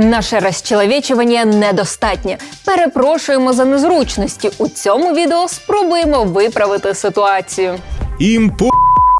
Наше розчеловечування недостатнє. Перепрошуємо за незручності. У цьому відео спробуємо виправити ситуацію. Им по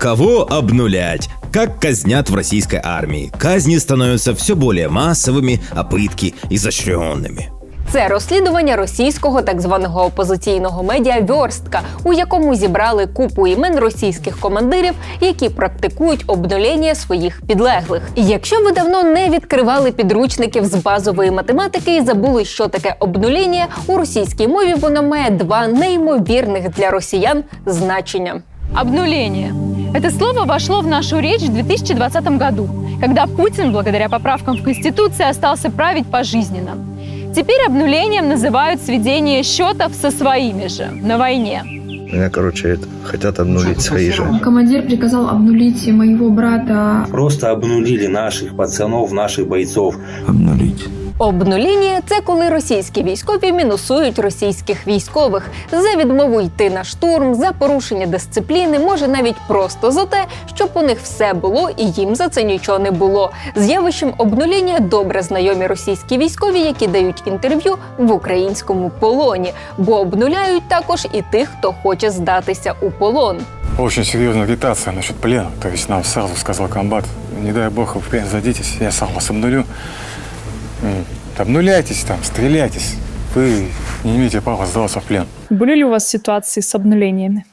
кого обнулять. Как казнят в российской армии. Казни становятся все более массовыми, а пытки изощренными. Це розслідування російського так званого опозиційного медіа Вьорстка, у якому зібрали купу імен російських командирів, які практикують обнулення своїх підлеглих. Якщо ви давно не відкривали підручників з базової математики і забули, що таке обнулення, у російській мові воно має два неймовірних для росіян значення. Обнуление. Это слово вошло в нашу речь в 2020 году, когда Путин, благодаря поправкам в Конституции, остался править пожизненно. Теперь обнулением называют сведение счетов со своими же на войне. Меня, короче, это, хотят обнулить свои же. Командир приказал обнулить моего брата Просто обнулили наших пацанов, наших бойцов. Обнулить. Обнуління – це коли російські військові мінусують російських військових за відмову йти на штурм, за порушення дисципліни, може навіть просто за те, щоб у них все було і їм за це нічого не було. З явищем обнуління добре знайомі російські військові, які дають інтерв'ю в українському полоні, бо обнуляють також і тих, хто хоче здатися у полон. Очень серьезная агитация насчет плена. То есть нам сразу сказал комбат, не дай бог вы в я сам вас обнулю. М, Обнуляйтесь там, стреляйтесь. Вы не имеете права сдаваться в плен. Были ли у вас ситуации с обнулениями?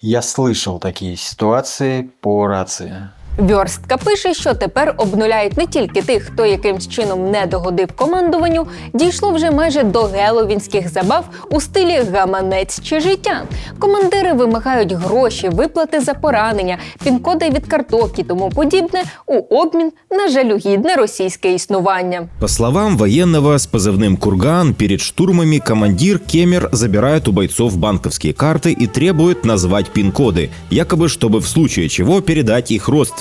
Я слышал такие ситуации по рации. Вьорстка пише, що тепер обнуляють не тільки тих, хто якимсь чином не догодив командуванню, дійшло вже майже до геловінських забав у стилі гаманець чи життя. Командири вимагають гроші, виплати за поранення, пін-коди від карток і тому подібне у обмін на жалюгідне російське існування. По словам военного с позывным «Курган», перед штурмами командир Кемер забирает у бойцов банковские карты и требует назвать пин-коды, якобы чтобы в случае чего передать их родственникам.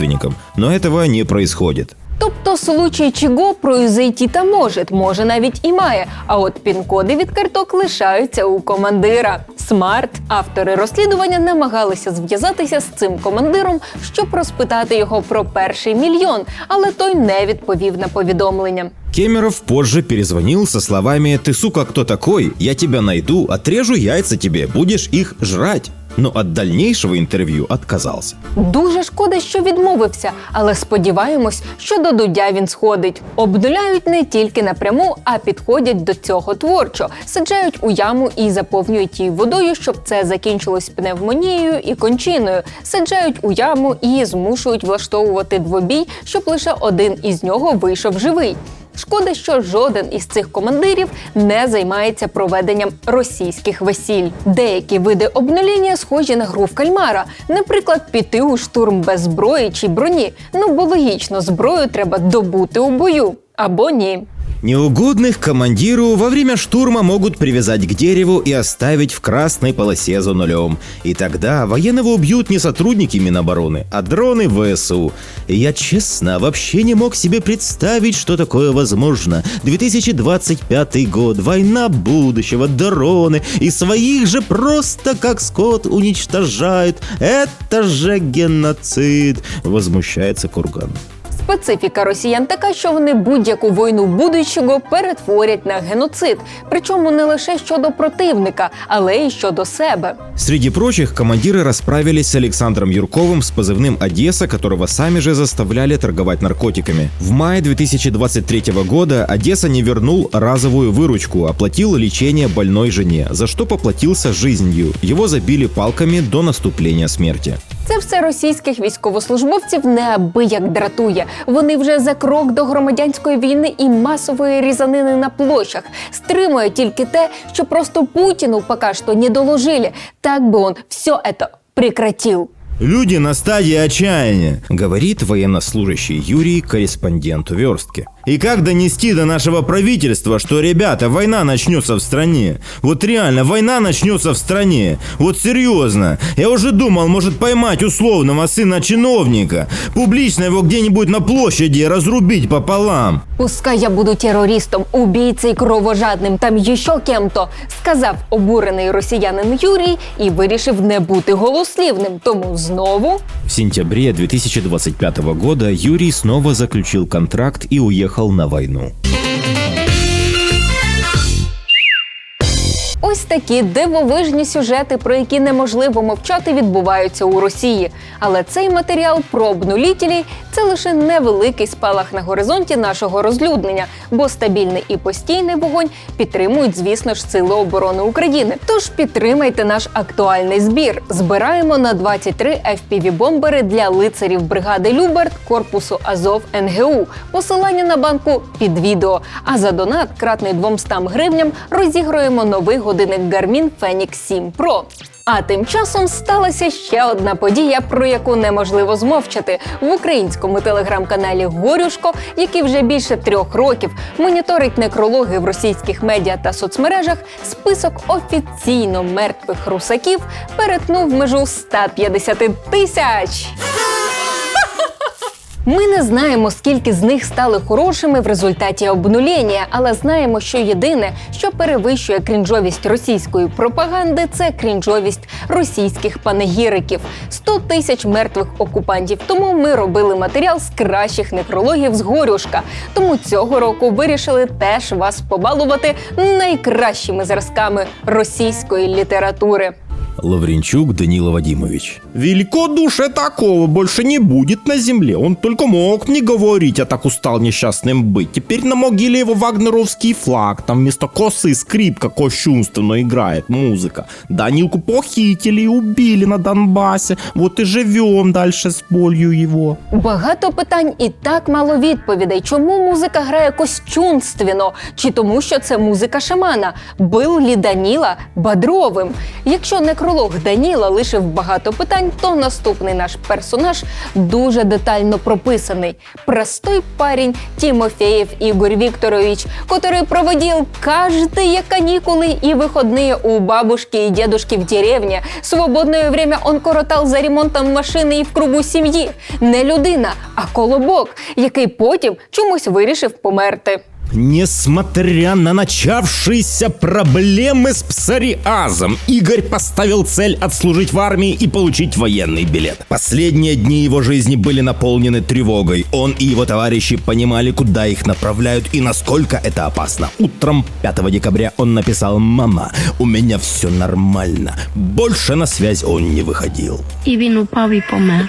Но этого не происходит. Тобто, случай чого произойти та може, може навіть і має. А от пін-коди від карток лишаються у командира. Смарт. Автори розслідування намагалися зв'язатися з цим командиром, щоб розпитати його про перший мільйон, але той не відповів на повідомлення. Кемеров позже перезвонил со словами «Ты, сука, кто такой? Я тебя найду, отрежу яйца тебе, будешь их жрать». Но от дальнейшего интервью отказался. Дуже шкода, що відмовився, але сподіваємось, що до дудя він сходить. Обнуляють не тільки напряму, а підходять до цього творчо, саджають у яму і заповнюють її водою, щоб це закінчилось пневмонією і кончиною. Саджають у яму і змушують влаштовувати двобій, щоб лише один із нього вийшов живий. Шкода, що жоден із цих командирів не займається проведенням російських весіль. Деякі види обнуління схожі на гру в кальмара, наприклад, піти у штурм без зброї чи броні. Ну бо логічно, зброю треба добути у бою або ні. Неугодных командиру во время штурма могут привязать к дереву и оставить в красной полосе за нулем. И тогда военного убьют не сотрудники Минобороны, а дроны ВСУ. И я честно вообще не мог себе представить, что такое возможно. 2025 год, война будущего, дроны и своих же просто как скот уничтожают. Это же геноцид, возмущается Курган. Специфіка росіян така, що вони будь-яку війну будущого перетворять на геноцид, причому не лише щодо противника, але й щодо себе. Среди прочих, командиры расправились с Александром Юрковым с позывным «Одесса», которого сами же заставляли торговать наркотиками. В мае 2023 года Одесса не вернул разовую выручку, оплатил лечение больной жене, за что поплатился жизнью. Его забили палками до наступления смерти. Це все російських військовослужбовців неабияк дратує. Вони вже за крок до громадянської війни і масової різанини на площах. Стримує тільки те, що просто Путіну пока що не доложили. Так би он все это прекратил. Люди на стадии отчаяния, говорит военнослужащий Юрий, корреспонденту Верстки. И как донести до нашего правительства, что, ребята, война начнется в стране? Вот реально, война начнется в стране. Вот серьезно. Я уже думал, может поймать условного сына чиновника, публично его где-нибудь на площади и разрубить пополам. Пускай я буду террористом, убийцей кровожадним, там еще кем-то, сказав обурений росіянин Юрій і вирішив не бути голослівним. Тому знову В сентябре 2025 года Юрий снова заключил контракт и уехал на войну. Ось такі дивовижні сюжети, про які неможливо мовчати, відбуваються у Росії. Але цей матеріал про обнулітелі – це лише невеликий спалах на горизонті нашого розлюднення, бо стабільний і постійний вогонь підтримують, звісно ж, сили оборони України. Тож підтримайте наш актуальний збір. Збираємо на 23 FPV-бомбери для лицарів бригади Люберт корпусу Азов НГУ. Посилання на банку під відео. А за донат, кратний 200 гривням, розігруємо новий годинник Garmin Fenix 7 Pro. А тим часом сталася ще одна подія, про яку неможливо змовчати в українському телеграм-каналі Горюшко, який вже більше трьох років моніторить некрологи в російських медіа та соцмережах. Список офіційно мертвих русаків перетнув межу 150 тисяч. Ми не знаємо, скільки з них стали хорошими в результаті обнулення, але знаємо, що єдине, що перевищує крінжовість російської пропаганди, це крінжовість російських панегіриків. 100 тисяч мертвих окупантів. Тому ми робили матеріал з кращих некрологів з горюшка. Тому цього року вирішили теж вас побалувати найкращими зразками російської літератури. Лавренчук Данила Вадимович. Великодушие такого больше не будет на земле. Он только мог не говорить, а так устал несчастным быть. Теперь на могиле его вагнеровский флаг. Там вместо косы скрипка кощунственно играет музыка. Данилку похитили и убили на Донбассе. Вот и живем дальше с болью его. Багато питань і так мало відповідей. Чому музика грає костюмственно? Чи тому, що це музика шамана? Бил лі Даніла Бадровим? Якщо некролог Даніла лишив багато питань, то наступний наш персонаж дуже детально прописаний. Простой парень Тимофеев Игорь Викторович, который проводил каждые каникулы и выходные у бабушки и дедушки в деревне. Свободное время он коротал за ремонтом машини і в кругу сім'ї. Не людина, а колобок, який потім чомусь вирішив померти. Несмотря на начавшиеся проблемы с псориазом, Игорь поставил цель отслужить в армии и получить военный билет. Последние дни его жизни были наполнены тревогой. Он и его товарищи понимали, куда их направляют и насколько это опасно. Утром 5 декабря он написал «Мама, у меня все нормально». Больше на связь он не выходил. І він упав і помер.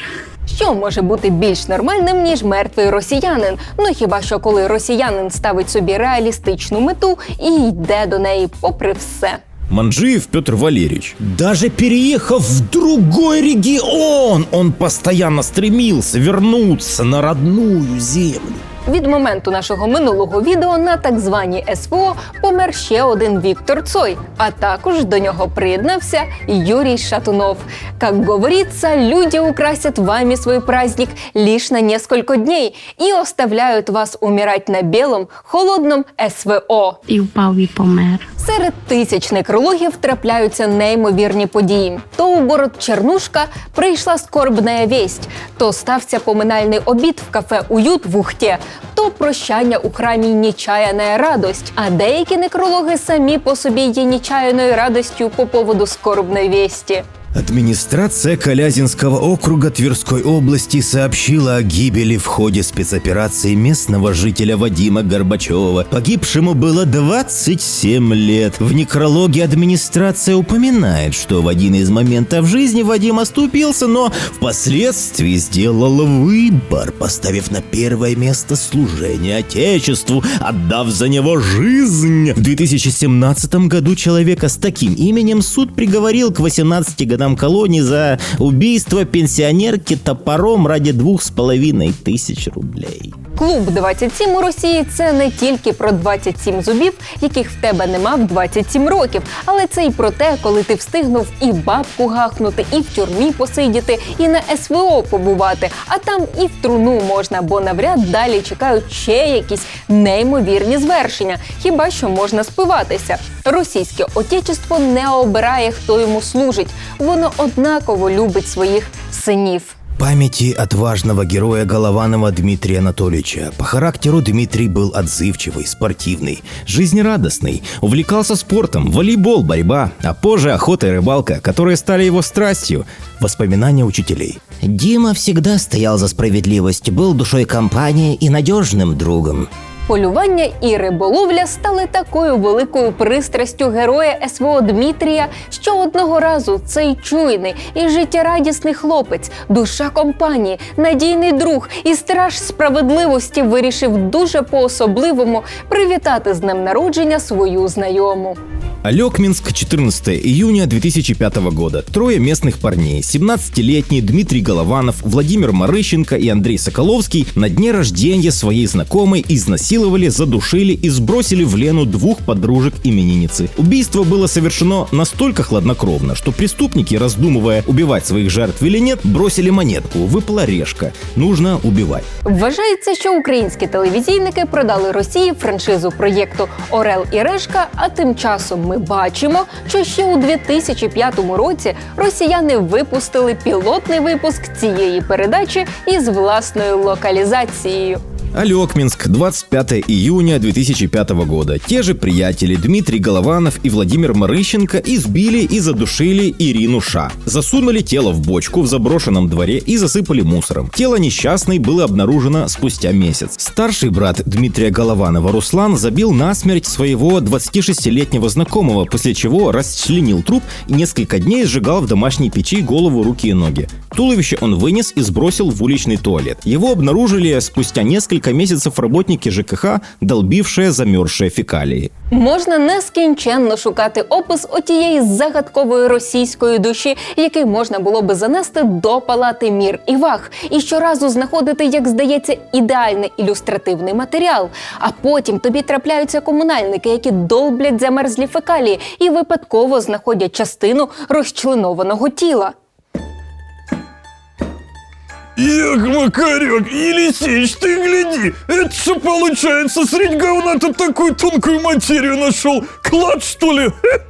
Що може бути більш нормальним, ніж мертвий росіянин? Ну хіба що коли росіянин ставить собі реалістичну мету і йде до неї попри все. Манджиев Петр Валерьевич. Даже переехав в другой регион, он постоянно стремился вернуться на родную землю. Від моменту нашого минулого відео на так званій СВО помер ще один Віктор Цой, а також до нього приєднався Юрій Шатунов. Как говорится, люди украсят вами свой праздник лишь на несколько дней и оставляют вас умирать на белом, холодном СВО. І впав і помер. Серед тисяч некрологів трапляються неймовірні події. То у город Чернушка прийшла скорбна вість, то стався поминальний обід в кафе Уют в Ухте, то прощання у храмі нічаяна радость. А деякі некрологи самі по собі є нічаяною радостю по поводу скорбної вісті. Администрация Калязинского округа Тверской области сообщила о гибели в ходе спецоперации местного жителя Вадима Горбачева. Погибшему было 27 лет. В некрологе администрация упоминает, что в один из моментов жизни Вадим оступился, но впоследствии сделал выбор, поставив на первое место служение Отечеству, отдав за него жизнь. В 2017 году человека с таким именем суд приговорил к 18 годам колонии за убийство пенсионерки топором ради двух с половиной тысяч рублей. клуб 27 у Росії це не тільки про 27 зубів, яких в тебе нема в 27 років, але це й про те, коли ти встигнув і бабку гахнути, і в тюрмі посидіти, і на СВО побувати. А там і в труну можна, бо навряд далі чекають ще якісь неймовірні звершення. Хіба що можна спиватися? Російське отечество не обирає, хто йому служить. Воно однаково любить своїх синів. Памяти отважного героя Голованова Дмитрия Анатольевича. По характеру Дмитрий был отзывчивый, спортивный, жизнерадостный, увлекался спортом, волейбол, борьба, а позже охота и рыбалка, которые стали его страстью. Воспоминания учителей. Дима всегда стоял за справедливость, был душой компании и надежным другом. Полювання і риболовля стали такою великою пристрастю героя СВО Дмитрія, що одного разу цей чуйний і життєрадісний хлопець, душа компанії, надійний друг і страж справедливості вирішив дуже по-особливому привітати з днем народження свою знайому. Алекминск, 14 июня 2005 года. Трое местных парней, 17-летний Дмитрий Голованов, Владимир Марыщенко и Андрей Соколовский на дне рождения своей знакомой изнасиловали, задушили и сбросили в Лену двух подружек именинницы. Убийство было совершено настолько хладнокровно, что преступники, раздумывая, убивать своих жертв или нет, бросили монетку. Выпала решка. Нужно убивать. Вважається, що українські телевізійники продали Росії франшизу проєкту Орел і Решка. А тим часом ми бачимо, що ще у 2005 році росіяни випустили пілотний випуск цієї передачі із власною локалізацією. Алекминск, 25 июня 2005 года. Те же приятели Дмитрий Голованов и Владимир Марыщенко избили и задушили Ирину Ша. Засунули тело в бочку в заброшенном дворе и засыпали мусором. Тело несчастной было обнаружено спустя месяц. Старший брат Дмитрия Голованова Руслан забил насмерть своего 26-летнего знакомого, после чего расчленил труп и несколько дней сжигал в домашней печи голову, руки и ноги. Туловище он вынес и сбросил в уличный туалет. Его обнаружили спустя несколько месяцев работники ЖКХ, долбившие замерзшие фекалии. Можна нескінченно шукати опис отієї загадкової російської душі, який можна було би занести до палати мір і ваг, і щоразу знаходити, як здається, ідеальний ілюстративний матеріал. А потім тобі трапляються комунальники, які долблять замерзлі фекалії і випадково знаходять частину розчленованого тіла. Як Макарек, Елисеич, ты гляди, это что получается, средь говна ты такую тонкую материю нашел, клад что ли?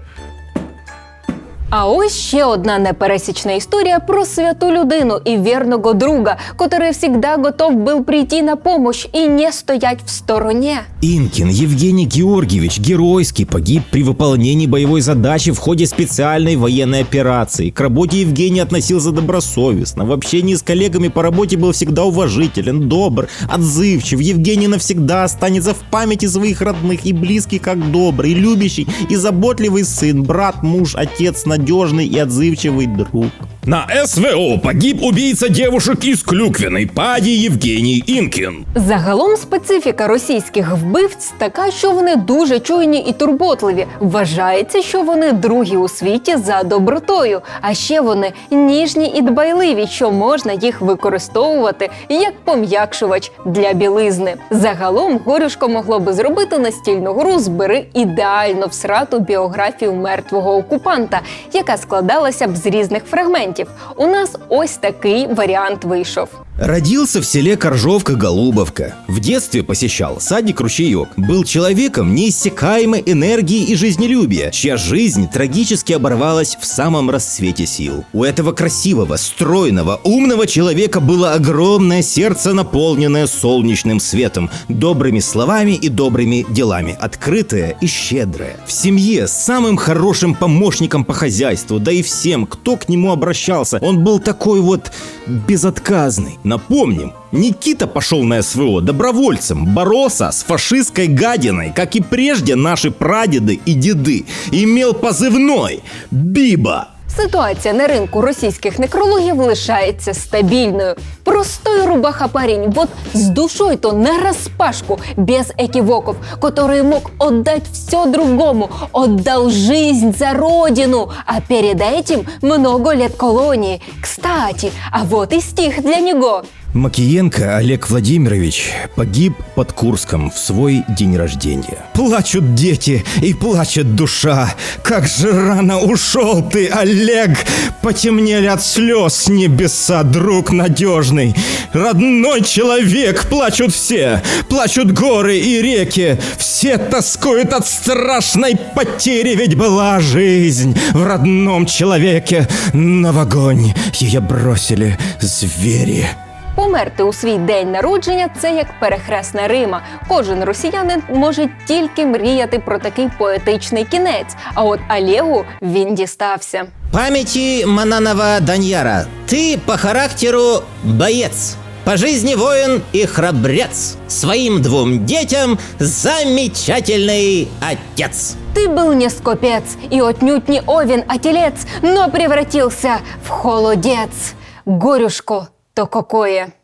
А ось ще одна непересічна історія про святу людину і вірного друга, который всегда готов был прийти на помощь и не стоять в стороне. Инкин Евгений Георгиевич геройски погиб при выполнении боевой задачи в ходе специальной военной операции. К работе Евгений относился добросовестно. В общении с коллегами по работе был всегда уважителен, добр, отзывчив. Евгений навсегда останется в памяти своих родных и близких как добрый, любящий и заботливый сын, брат, муж, отец, надежный и отзывчивый друг. На СВО погиб убийца девушек из Клюквиной, Пади Евгений Инкин. Загалом специфіка російських вбивць така, що вони дуже чуйні і турботливі. Вважається, що вони другі у світі за добротою. А ще вони ніжні і дбайливі, що можна їх використовувати як пом'якшувач для білизни. Загалом горюшко могло би зробити настільну гру збери ідеально всрату біографію мертвого окупанта, яка складалася б з різних фрагментів. У нас ось такий варіант вийшов. Родился в селе Коржовка-Голубовка. В детстве посещал садик Ручеек. Был человеком неиссякаемой энергии и жизнелюбия, чья жизнь трагически оборвалась в самом расцвете сил. У этого красивого, стройного, умного человека было огромное сердце, наполненное солнечным светом, добрыми словами и добрыми делами, открытое и щедрое. В семье самым хорошим помощником по хозяйству, да и всем, кто к нему обращался, он был такой вот безотказный. Напомним, Никита пошел на СВО добровольцем, боролся с фашистской гадиной, как и прежде наши прадеды и деды. Имел позывной «Биба». Ситуація на ринку російських некрологів лишається стабільною. Простой рубаха парень, вот с душой то на распашку, без экивоков, который мог отдать все другому, отдал жизнь за родину, а перед этим много лет колонии. Кстати, а вот и стих для него. Макиенко Олег Владимирович погиб под Курском в свой день рождения. Плачут дети и плачет душа. Как же рано ушел ты, Олег! Потемнели от слез небеса, друг надежный. Родной человек, плачут все. Плачут горы и реки. Все тоскуют от страшной потери, ведь была жизнь в родном человеке. Но в огонь ее бросили звери. Померти у свій день народження це як перехресна Рима. Кожен росіянин може тільки мріяти про такий поетичний кінець. А от Олегу він дістався. Памяти Мананова Даньяра. Ты по характеру боец. По жизни воин и храбрец. Своим двум детям замечательный отец. Ты был не скопец и отнюдь не овен, а телец, но превратился в холодец. Горюшко, то какое!